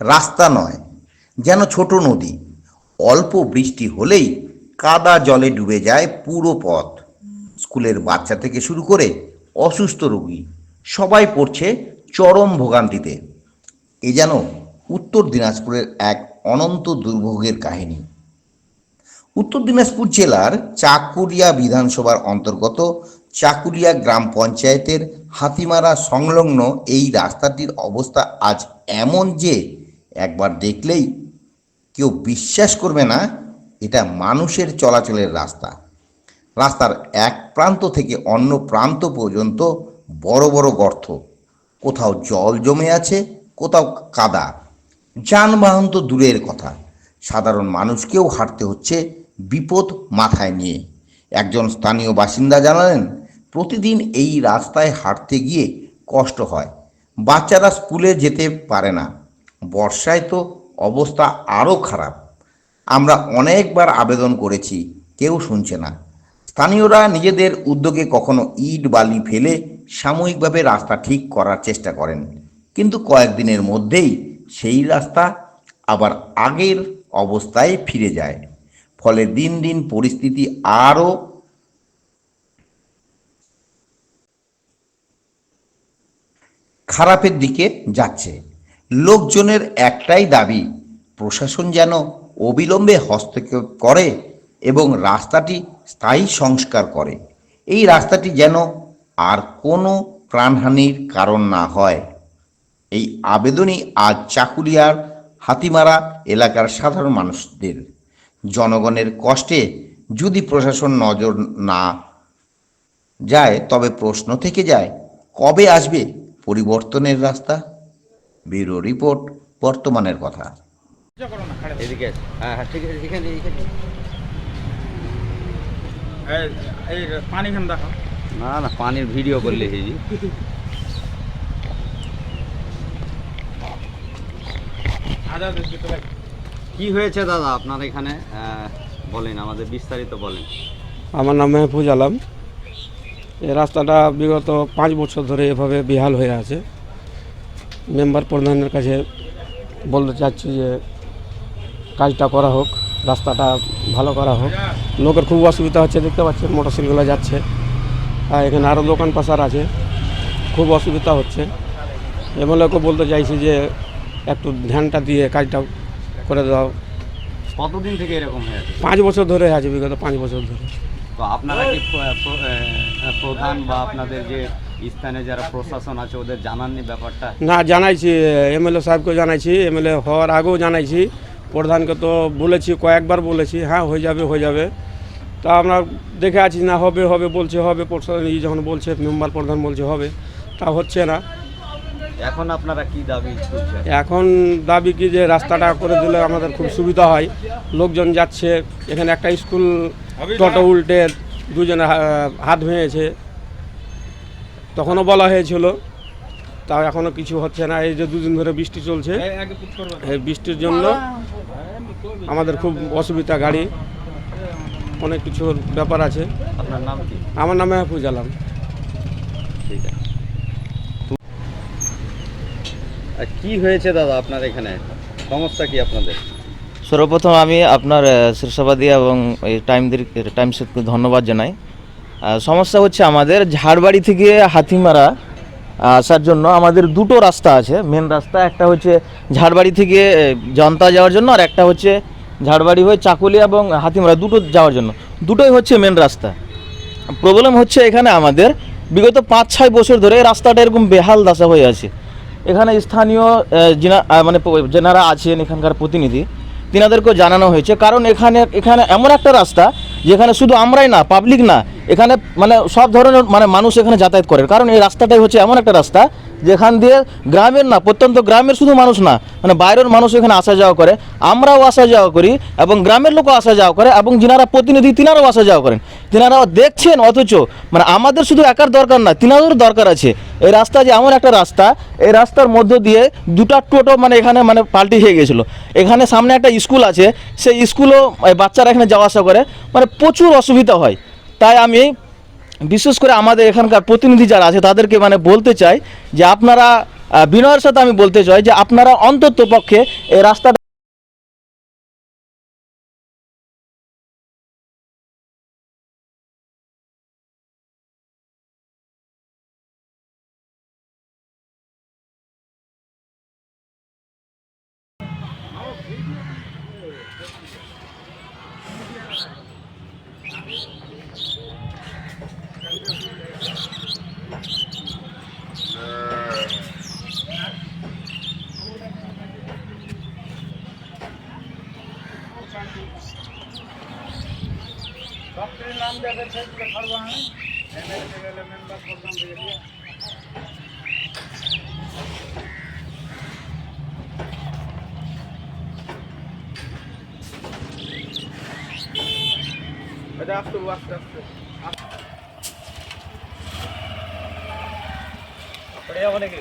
রাস্তা নয়, যেন ছোট নদী। অল্প বৃষ্টি হলেই কাদা জলে ডুবে যায় পুরো পথ। স্কুলের বাচ্চা থেকে শুরু করে অসুস্থ রোগী, সবাই পড়ছে চরম ভোগান্তিতে। এ যেন উত্তর দিনাজপুরের এক অনন্ত দুর্ভোগের কাহিনী। উত্তর দিনাজপুর জেলার চাকুরিয়া বিধানসভার অন্তর্গত চাকুরিয়া গ্রাম পঞ্চায়েতের হাতিমারা সংলগ্ন এই রাস্তাটির অবস্থা আজ এমন যে একবার দেখলেই কেউ বিশ্বাস করবে না, এটা মানুষের চলাচলের রাস্তা। রাস্তার এক প্রান্ত থেকে অন্য প্রান্ত পর্যন্ত বড় বড় গর্ত। কোথাও জল জমে আছে, কোথাও কাদা। যানবাহন তো দূরের কথা। সাধারণ মানুষকেও হাঁটতে হচ্ছে বিপদ মাথায় নিয়ে। একজন স্থানীয় বাসিন্দা জানালেন, প্রতিদিন এই রাস্তায় হাঁটতে গিয়ে কষ্ট হয়। বাচ্চারা স্কুলে যেতে পারে না। বর্ষায় তো অবস্থা আরও খারাপ। আমরা অনেকবার আবেদন করেছি, কেউ শুনছে না। স্থানীয়রা নিজেদের উদ্যোগে কখনো ইট বালি ফেলে সাময়িকভাবে রাস্তা ঠিক করার চেষ্টা করেন। কিন্তু কয়েকদিনের মধ্যেই সেই রাস্তা আবার আগের অবস্থায় ফিরে যায়। ফলে দিন দিন পরিস্থিতি আরও খারাপের দিকে যাচ্ছে। লোকজনের একটাই দাবি, প্রশাসন যেন অবিলম্বে হস্তক্ষেপ করে এবং রাস্তাটি স্থায়ী সংস্কার করে। এই রাস্তাটি যেন আর কোনো প্রাণহানির কারণ না হয়। এই আবেদনই আজ চাকুলিয়ার হাতিমারা এলাকার সাধারণ মানুষদের। জনগণের কষ্টে যদি প্রশাসন নজর না যায়, তবে প্রশ্ন থেকে যায়, কবে আসবে পরিবর্তনের রাস্তা? ব্যুরো রিপোর্ট বর্তমানের কথা। এদিকে আছে। হ্যাঁ হ্যাঁ ঠিক আছে এখানে এখানে। এই এই পানি খান দেখো। না না পানির ভিডিও করলে হেজি কি হয়েছে দাদা আপনার এখানে? আহ, বলেন আমাদের বিস্তারিত বলেন। আমার নাম মেহফুজ আলম। এই রাস্তাটা বিগত পাঁচ বছর ধরে এভাবে বেহাল হয়ে আছে। মেম্বার প্রধানের কাছে বলতে চাচ্ছি যে কাজটা করা হোক রাস্তাটা ভালো করা হোক। লোকের খুব অসুবিধা হচ্ছে দেখতে পাচ্ছেন মোটরসাইকেলগুলো যাচ্ছে। আর এখানে আরও দোকান পাশার আছে খুব অসুবিধা হচ্ছে। এমএলএকে বলতে চাইছি যে একটু ধ্যানটা দিয়ে কাজটা করে দাও। কতদিন থেকে এরকম হয়ে আছে? পাঁচ বছর ধরে আছে বিগত পাঁচ বছর ধরে। তো আপনারা কি প্রধান বা আপনাদের যে স্থানে যারা প্রশাসন আছে ওদের জানাননি ব্যাপারটা? না জানাইছি এমএলএ সাহেবকে জানাইছি এমএলএ হওয়ার আগেও জানাইছি। প্রধানকে তো বলেছি কয়েকবার বলেছি হ্যাঁ হয়ে যাবে হয়ে যাবে। তা আমরা দেখে আছি না হবে হবে বলছে হবে প্রশাসন ই যখন বলছে মেম্বার প্রধান বলছে হবে তা হচ্ছে না। এখন আপনারা কি দাবি এখন দাবি কি যে রাস্তাটা করে দিলে আমাদের খুব সুবিধা হয়। লোকজন যাচ্ছে এখানে একটা স্কুল টোটো উল্টে দুজনে হাত ভেঙেছে। তখনও বলা হয়েছিল তাও এখনও কিছু হচ্ছে না। এই যে দুদিন ধরে বৃষ্টি চলছে এই আগে পুট করবে এই বৃষ্টির জন্য আমাদের খুব অসুবিধা গাড়ি অনেক কিছুর ব্যাপার আছে। আপনার নাম কি? আমার নামে হাফুজ আলম। ঠিক আছে। আর কি হয়েছে দাদা আপনার এখানে? সমস্যা কি আপনাদের? সর্বপ্রথম আমি আপনার শীর্ষবাদী এবং এই টাইমদের টাইমসকে ধন্যবাদ জানাই। সমস্যা হচ্ছে আমাদের ঝাড়বাড়ি থেকে হাতিমারা আসার জন্য আমাদের দুটো রাস্তা আছে। মেন রাস্তা একটা হচ্ছে ঝাড়বাড়ি থেকে জনতা যাওয়ার জন্য আর একটা হচ্ছে ঝাড়বাড়ি হয়ে চাকুলি এবং হাতিমারা দুটো যাওয়ার জন্য। দুটোই হচ্ছে মেন রাস্তা। প্রবলেম হচ্ছে এখানে আমাদের বিগত পাঁচ ছয় বছর ধরে রাস্তাটা এরকম বেহাল দশা হয়ে আছে। এখানে স্থানীয় যিনা মানে যেনারা আছেন এখানকার প্রতিনিধি, তিনাদেরকেও জানানো হয়েছে। কারণ এখানে এখানে এমন একটা রাস্তা যেখানে শুধু আমরাই না পাবলিক না, এখানে মানে সব ধরনের মানে মানুষ এখানে যাতায়াত করে। কারণ এই রাস্তাটাই হচ্ছে এমন একটা রাস্তা, যেখান দিয়ে গ্রামের না, প্রত্যন্ত গ্রামের শুধু মানুষ না মানে বাইরের মানুষ এখানে আসা যাওয়া করে। আমরাও আসা যাওয়া করি এবং গ্রামের লোকও আসা যাওয়া করে এবং যিনারা প্রতিনিধি তিনারাও আসা যাওয়া করেন। তিনারাও দেখছেন অথচ মানে আমাদের শুধু একার দরকার না তিনাদেরও দরকার আছে। এই রাস্তা যে এমন একটা রাস্তা, এই রাস্তার মধ্য দিয়ে দুটা টোটো মানে এখানে মানে পাল্টি হয়ে গেছিল। এখানে সামনে একটা স্কুল আছে, সেই স্কুলও বাচ্চারা এখানে যাওয়া আসা করে। মানে প্রচুর অসুবিধা হয়। তাই আমি বিশেষ করে আমাদের এখানকার প্রতিনিধি যারা আছে, তাদেরকে মানে বলতে চাই যে আপনারা বিনয়ের সাথে আমি বলতে চাই যে আপনারা অন্তত পক্ষে এই রাস্তাটা ডক্টরের নাম দেবে সেগুলো ছাড়বো আমি মেম্বার প্রধান দিয়ে দিয়ে এটা আস্তে আস্তে আস্তে। আস্তে অনেকে।